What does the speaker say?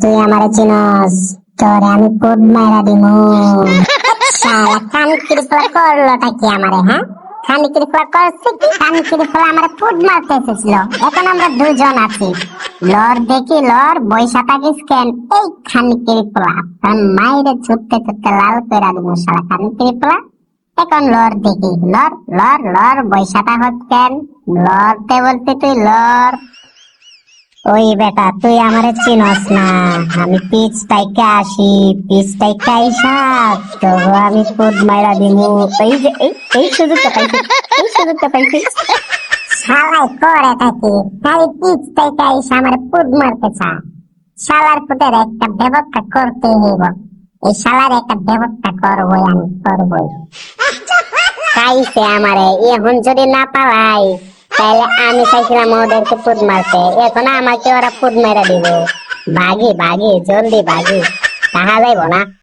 তুই আমারে চিনস। তোরে আমি পুট মাইরা দিমু। শালা কান কিরপলা করলোটা কি হ্যাঁ? খান কিরপলা করছে কি? কান কিরপলা আমারে পুট মারতে এসেছিল। এখন আমরা দুজন আছি। লর দেখি লর বৈশা থাকিস কেন? এই খান কারণ মাইরে ছুটতে ছুটতে লাল কইরা দিমু শালা খান কিরপলা এখন লর দেখি। লর লর লর বৈশা থাকত কেন? লরতে বলতে তুই লর। ওই বেটা তুই আমারে চিনস না। আমি পিচ টাইকে আসি পিচ টাইকে আইসা তো আমি ফুড মাইরা দিমু। এই যে এই এই সুযোগটা পাইছি এই সুযোগটা পাইছি। শালাই করে থাকি খালি পিচ টাইকে আইসা আমার ফুড মারতে চা। শালার ফুটের একটা ব্যবস্থা করতে হইব। এই শালার একটা ব্যবস্থা করবই আমি করবই। খাইছে আমারে এখন যদি না পালাই তাহলে আমি চাইছিলাম ওদেরকে পুত মারতে। এখন আমাকে ওরা পুত মেরে দিবে। ভাগি ভাগি জলদি ভাগি তাহা যাইব না?